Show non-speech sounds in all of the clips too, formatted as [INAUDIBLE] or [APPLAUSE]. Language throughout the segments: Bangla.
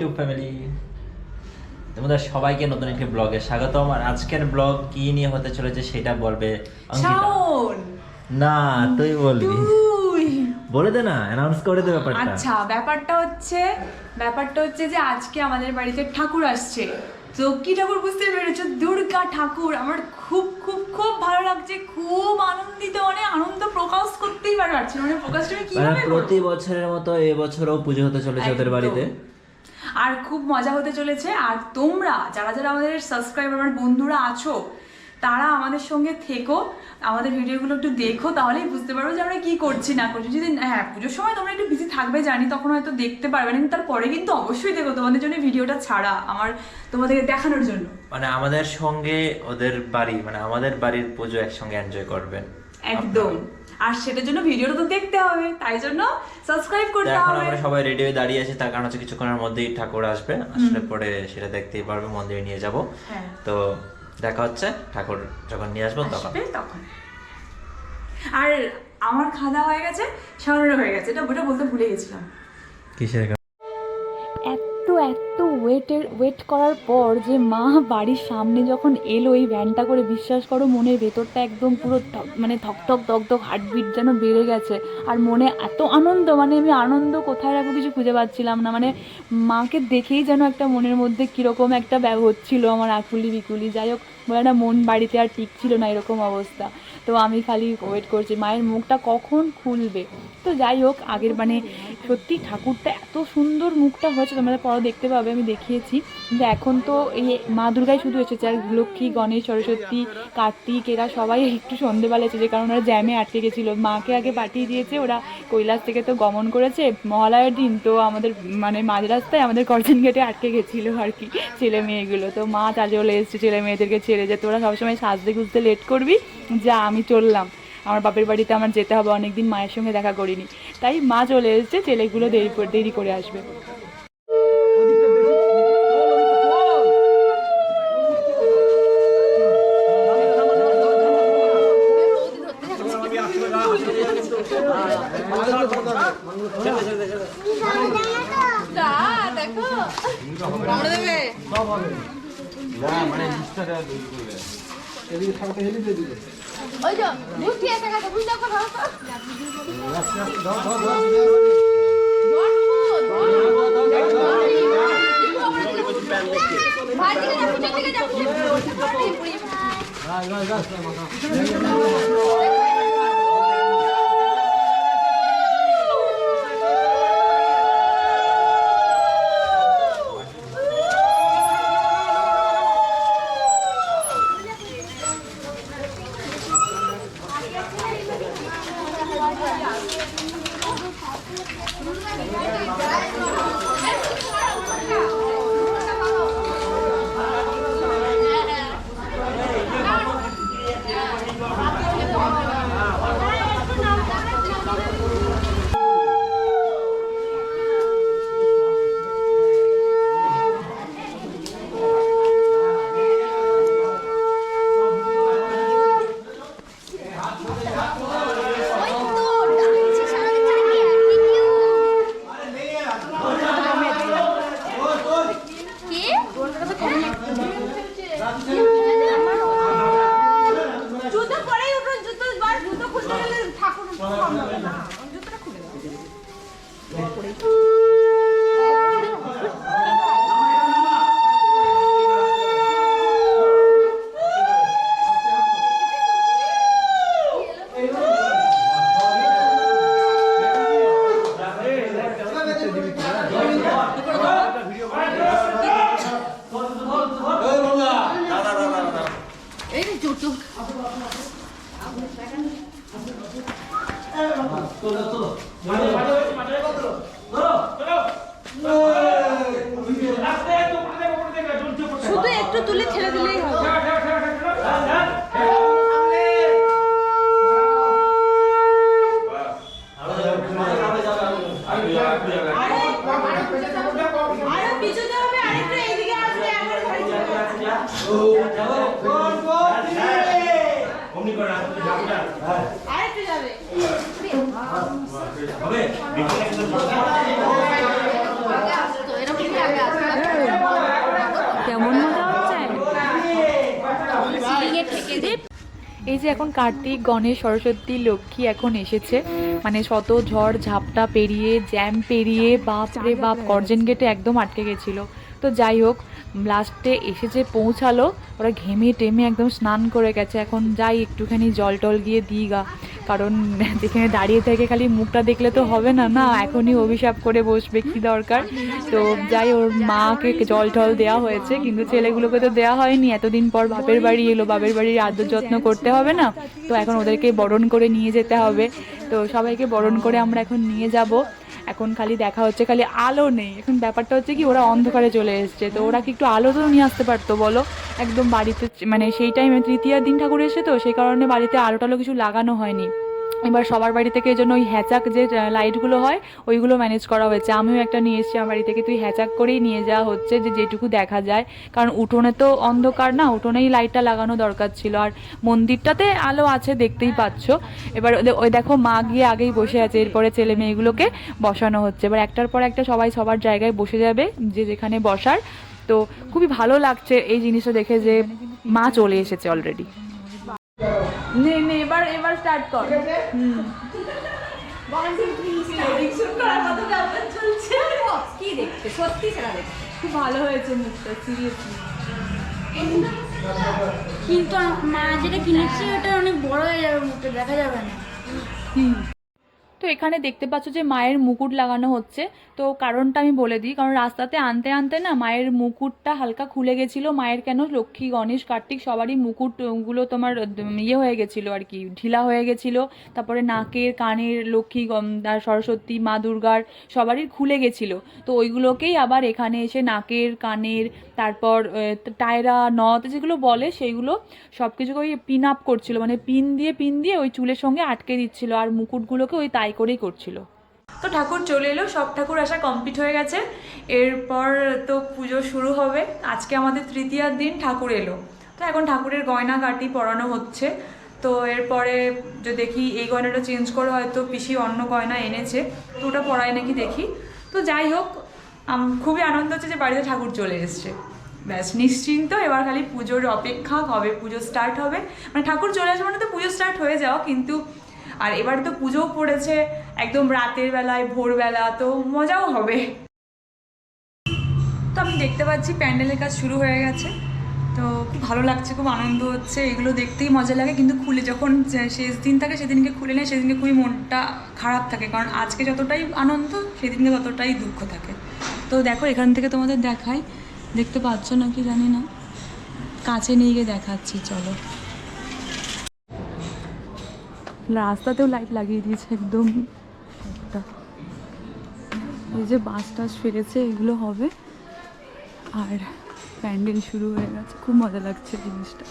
ইউটিউব ফ্যামিলি তোমাদের সবাইকে নতুন একটি ব্লগে স্বাগতম। আর আজকের ব্লগ কি নিয়ে হতে চলেছে সেটা বলবে না তুই বলবি। বলে দে না অ্যানাউন্স করে দে ব্যাপারটা। আচ্ছা ব্যাপারটা হচ্ছে ব্যাপারটা হচ্ছে যে আজকে আমাদের বাড়িতে ঠাকুর আসছে। তো কি ঠাকুর বুঝতে পেরেছ? দুর্গা ঠাকুর। আমার খুব খুব খুব ভালো লাগছে। খুব আনন্দিত মানে আনন্দ প্রকাশ করতেই পারছি মানে প্রকাশটা আমি মানে কীভাবে প্রতি বছরের মতো এবছরও পুজো হতে চলেছে ওদের বাড়িতে। আর খুব মজা হতে চলেছে। আর তোমরা, যারা যারা আমাদের সাবস্ক্রাইবার আমার বন্ধুরা আছো, তারা আমাদের সঙ্গে থেকো, আমাদের ভিডিওগুলো একটু দেখো, তাহলেই বুঝতে পারব যে আমরা কী করছি, না করছি। যদি হ্যাঁ পুজোর সময় তোমরা একটু বিজি থাকবে, জানি, তখন হয়তো দেখতে পারবে না, কিন্তু তারপরে কিন্তু অবশ্যই দেখো তোমাদের জন্য ভিডিওটা ছাড়া আমার তোমাদেরকে দেখানোর জন্য। মানে আমাদের সঙ্গে ওদের বাড়ি মানে আমাদের বাড়ির পুজো একসঙ্গে এনজয় করবেন। একদম। আর সেটার জন্য ভিডিওটা তো দেখতে হবে তাই জন্য সাবস্ক্রাইব করতে এখন হবে। আমরা সবাই রেডি হয়ে দাঁড়িয়ে আছি তার কারণ হচ্ছে কিছুক্ষণের মধ্যেই ঠাকুর আসবে। আসলে পরে সেটা দেখতেই পারবে মন্দিরে নিয়ে যাব। হ্যাঁ। তো দেখা হচ্ছে ঠাকুর যখন নিয়ে আসব তখন। তখন। আর আমার খাওয়া হয়ে গেছে শাওনেরও হয়ে গেছে এটা ওটা বলতে ভুলে গেছিলাম। কিসের এত ওয়েটের ওয়েট করার পর যে মা বাড়ির সামনে যখন এলো এই ভ্যানটা করে, বিশ্বাস করো মনের ভেতরটা একদম পুরো মানে থকথক দগদগ হার্টবিট যেন বেড়ে গেছে। আর মনে এত আনন্দ মানে আমি আনন্দ কোথায় রাখব কিছু খুঁজে পাচ্ছিলাম না। মানে মাকে দেখেই যেন একটা মনের মধ্যে কীরকম একটা ব্যব হচ্ছিল আমার আকুলি বিকুলি। যাই হোক, বলে না, মন বাড়িতে আর টিকছিল না এরকম অবস্থা। তো আমি খালি ওয়েট করছি, মায়ের মুখটা কখন খুলবে? তো যাই হোক, আগের মানে সত্যি ঠাকুরটা এত সুন্দর মুখটা হয়েছে তোমাদের পরে দেখতে পাবে, আমি দেখিয়েছি। কিন্তু এখন তো এই মা দুর্গাই শুধু এসেছে, আর লক্ষ্মী, গণেশ, সরস্বতী, কার্তিক, এরা সবাই একটু সন্ধেবেলা এসেছে, কারণ ওরা জ্যামে আটকে গেছিল। মাকে আগে পাঠিয়ে দিয়েছে, ওরা কৈলাস থেকে তো গমন করেছে, মহালয়ার দিন, তো আমাদের মানে মাঝ রাস্তায় আমাদের করজন গেটে আটকে গেছিল আর কি, ছেলে মেয়েগুলো। তো মা চালে এসছে, ছেলে মেয়েদেরকে ছেড়ে যে তোরা সবসময় সাজতে গুজতে লেট করবি, যা আমি চললাম। আমার বাপের বাড়িতে আমার যেতে হবে, অনেকদিন মায়ের সঙ্গে দেখা করিনি। তাই মা চলে এসেছে ছেলেগুলো দেরি দেরি করে আসবে। ওই যে বুঝছি একটা কথা বুঝতে কথা হতো ওই শুধু একটু তুলে ছেড়ে দিলেই হবে আরে আরেকটু এইদিকে আসবে একবার ঘরে চলে আসবে। আরেকটু যাবে তো এরকম এই যে এখন কার্তিক, গণেশ, সরস্বতী, লক্ষ্মী এখন এসেছে। মানে শত ঝড়, ঝাপটা পেরিয়ে, জ্যাম পেরিয়ে, বাপ রে বাপ করজেন গেটে একদম আটকে গেছিল। তো যাই হোক, লাস্টে এসে যে পৌঁছালো, ওরা ঘেমে টেমে একদম স্নান করে গেছে। এখন যাই একটুখানি জল টল গিয়ে দিই গা। কারণ যেখানে দাঁড়িয়ে থেকে খালি মুখটা দেখলে তো হবে না না, এখনই অভিশাপ করে বসবে, কি দরকার? তো যাই ওর মাকে জল টল দেওয়া হয়েছে, কিন্তু ছেলেগুলোকে তো দেওয়া হয়নি, এতদিন পর বাপের বাড়ি এলো, বাপের বাড়ির আদর যত্ন করতে হবে না? তো এখন ওদেরকে বরণ করে নিয়ে যেতে হবে। তো সবাইকে বরণ করে আমরা এখন নিয়ে যাব। এখন খালি দেখা হচ্ছে, খালি আলো নেই। এখন ব্যাপারটা হচ্ছে কি, ওরা অন্ধকারে চলে এসছে। তো ওরা কি একটু আলো তো নিয়ে আসতে পারতো, বলো? একদম বাড়িতে মানে সেই টাইমে তৃতীয় দিন ঠাকুর এসে তো, সেই কারণে বাড়িতে আলো টালো কিছু লাগানো হয়নি। এবার সবার বাড়ি থেকে এই জন্য ওই হ্যাচাক যে লাইটগুলো হয়, ওইগুলো ম্যানেজ করা হয়েছে। আমিও একটা নিয়ে এসেছি আমার বাড়ি থেকে, তুই হ্যাচাক করেই নিয়ে যাওয়া হচ্ছে যে, যেটুকু দেখা যায়। কারণ উঠোনে তো অন্ধকার না, উঠোনেই লাইটটা লাগানো দরকার ছিল। আর মন্দিরটাতে আলো আছে, দেখতেই পাচ্ছ। এবার ওই দেখো মা গিয়ে আগেই বসে আছে, এরপরে ছেলে মেয়েগুলোকে বসানো হচ্ছে। এবার একটার পর একটা সবাই সবার জায়গায় বসে যাবে, যে যেখানে বসার। তো খুবই ভালো লাগছে এই জিনিসটা দেখে যে মা চলে এসেছে অলরেডি নে নে এবার এবার স্টার্ট কর। কি দেখতে সত্যি সেটা দেখতে খুব ভালো হয়েছে মুখটা সিরিয়াসলি কিন্তু মা যেটা কিনেছি ওটা অনেক বড় হয়ে যাবে মুখটা দেখা যাবে না তো এখানে দেখতে পাচ্ছ যে মায়ের মুকুট লাগানো হচ্ছে। তো কারণটা আমি বলে দিই, কারণ রাস্তাতে আনতে আনতে না মায়ের মুকুটটা হালকা খুলে গেছিল। মায়ের কেন? লক্ষ্মী, গণেশ, কার্তিক সবারই মুকুটগুলো তোমার ইয়ে হয়ে গেছিল আর কি, ঢিলা হয়ে গেছিল। তারপরে নাকের, কানের, লক্ষ্মী সরস্বতী, মা দুর্গার সবারই খুলে গেছিল। তো ওইগুলোকেই আবার এখানে এসে নাকের, কানের, তারপর টায়রা, নথ যেগুলো বলে সেইগুলো সব কিছুকে ওই পিন আপ করছিল। মানে পিন দিয়ে পিন দিয়ে ওই চুলের সঙ্গে আটকে দিচ্ছিল। আর মুকুটগুলোকে ওই তাই করেই করছিল। তো ঠাকুর চলে এলো, সব ঠাকুর আসা কমপ্লিট হয়ে গেছে। এরপর তো পুজো শুরু হবে। আজকে আমাদের তৃতীয়ার দিন ঠাকুর এলো। তো এখন ঠাকুরের গয়না কাটি পরানো হচ্ছে। তো এরপরে যে দেখি এই গয়নাটা চেঞ্জ করে হয়তো পিসি অন্য গয়না এনেছে। তো ওটা পরায় নাকি দেখি। তো যাই হোক খুবই আনন্দ হচ্ছে যে বাড়িতে ঠাকুর চলে এসছে। ব্যাস, নিশ্চিন্ত এবার খালি পুজোর অপেক্ষা কবে পুজো স্টার্ট হবে। মানে ঠাকুর চলে আসে মানে তো পুজো স্টার্ট হয়ে যাওয়া, কিন্তু আর এবারে তো পুজোও পড়েছে, একদম রাতের বেলায়, ভোরবেলা, তো মজাও হবে। তো আমি দেখতে পাচ্ছি প্যান্ডেলের কাজ শুরু হয়ে গেছে। তো খুব ভালো লাগছে, খুব আনন্দ হচ্ছে, এগুলো দেখতেই মজা লাগে, কিন্তু খুলে যখন শেষ দিন থাকে, সেদিনকে খুলে নেয়, সেদিনকে খুবই মনটা খারাপ থাকে, কারণ আজকে যতটাই আনন্দ, সেদিনকে ততটাই দুঃখ থাকে। তো দেখো, এখান থেকে তোমাদের দেখাই, দেখতে পাচ্ছ নাকি জানি না? কাছে নিয়ে গিয়ে দেখাচ্ছি, চলো। রাস্তাতেও লাইট লাগিয়ে দিয়েছে একদম। এই যে বাস টাস ফিরেছে, এগুলো হবে। আর প্যান্ডেল শুরু হয়ে গেছে। খুব মজা লাগছে জিনিসটা।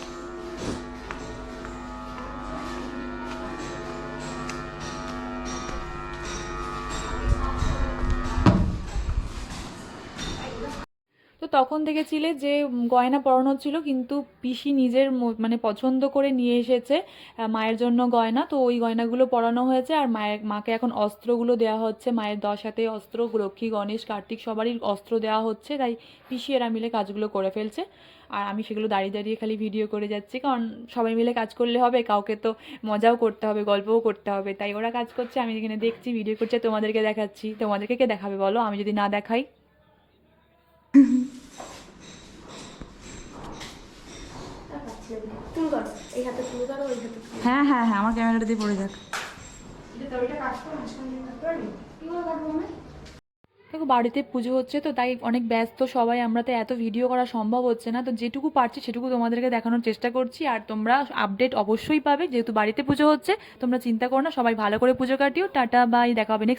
তখন দেখেছিলে যে গয়না পরানো ছিল, কিন্তু পিসি নিজের মানে পছন্দ করে নিয়ে এসেছে মায়ের জন্য গয়না। তো ওই গয়নাগুলো পরানো হয়েছে, আর মায়ের মাকে এখন অস্ত্রগুলো দেওয়া হচ্ছে। মায়ের দশ হাতে অস্ত্র, লক্ষ্মী, গণেশ, কার্তিক, সবারই অস্ত্র দেওয়া হচ্ছে। তাই পিসি এরা মিলে কাজগুলো করে ফেলছে। আর আমি সেগুলো দাঁড়িয়ে দাঁড়িয়ে খালি ভিডিও করে যাচ্ছি, কারণ সবাই মিলে কাজ করলে হবে, কাউকে তো মজাও করতে হবে, গল্পও করতে হবে। তাই ওরা কাজ করছে, আমি এখানে দেখছি, ভিডিও করছে, তোমাদেরকে দেখাচ্ছি। তোমাদেরকে কে দেখাবে বলো? আমি যদি না দেখাই। [LAUGHS] তুমি করো এই হাতে তুমি করো ওই হাতে হ্যাঁ হ্যাঁ হ্যাঁ আমার ক্যামেরাটা দিয়ে পড়ে যাক। দেখো বাড়িতে পুজো হচ্ছে তো তাই অনেক ব্যস্ত সবাই আমরা তো এত ভিডিও করা সম্ভব হচ্ছে না। তো যেটুকু পারছি সেটুকু তোমাদেরকে দেখানোর চেষ্টা করছি। আর তোমরা আপডেট অবশ্যই পাবে। যেহেতু বাড়িতে পুজো হচ্ছে তোমরা চিন্তা করো না সবাই ভালো করে পুজো কাটিও। টাটা বাই দেখা হবে